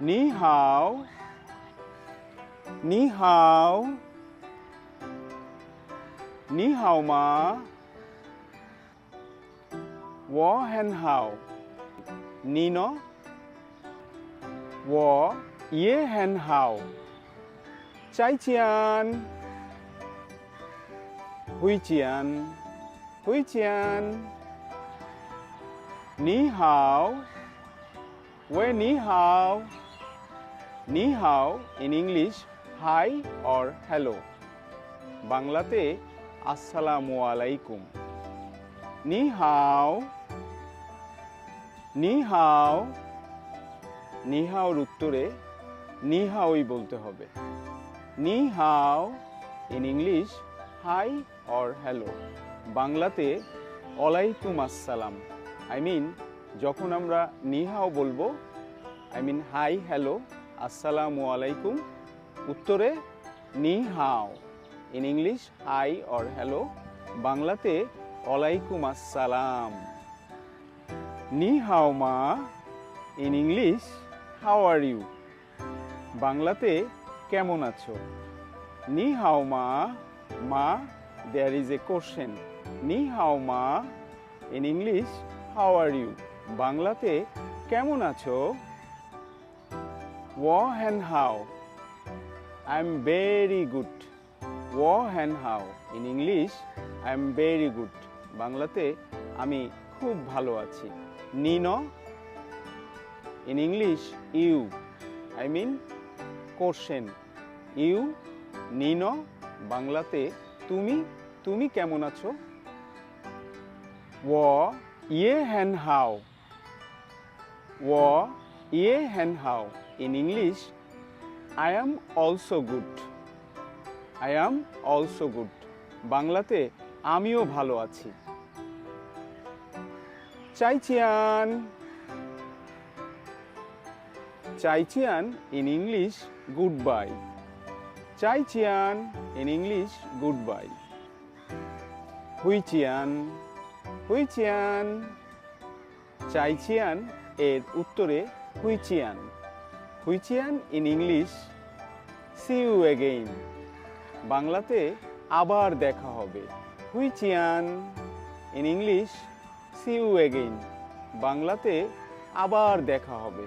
你好。你好。你好吗？我很好。你呢？我也很好。再见。回见。回见。你好。喂你好。Ni how in English hi or hello বাংলাতে, আসসালামু আলাইকুম। নি হাও নি হাও নি হাওর উত্তরে নি হাওই বলতে হবে। নি হাও in English hi or hello বাংলাতে, ওয়ালাইকুম আসসালাম। আই মিন যখন আমরা নি হাও বলব আই মিন হাই হ্যালো আসসালামু আলাইকুম। উত্তরে নি হাও। In English hi or hello বাংলাতে ওয়ালাইকুম আসসালাম। নি হাও মা। In English how are you বাংলাতে, কেমন আছো? নি হাও মা। মা দেয়ার ইজ এ কোশ্চেন নি হাও মা। In English how are you বাংলাতে, কেমন আছো? হাও আই এম ভেরি গুড ও হ্যান হাও in English I am very good বাংলাতে আমি খুব ভালো আছি। নিনো in English you I mean question you নিনো বাংলাতে তুমি তুমি কেমন আছো? ও ইয়ে হ্যান হাও ও ইয়ে হ্যান হাও in English I am also good I am also good বাংলাতে আমিও ভালো আছি। চাইচিয়ান। চাইচিয়ান ইন ইংলিশ গুড বাই চাইচিয়ান ইন ইংলিশ গুড বাই হুইচিয়ান। হুইচিয়ান। চাইচিয়ান এর উত্তরে হুইচিয়ান হুইচিয়ান in English see you again বাংলাতে আবার দেখা হবে। হুইচিয়ান in English see you again বাংলাতে আবার দেখা হবে।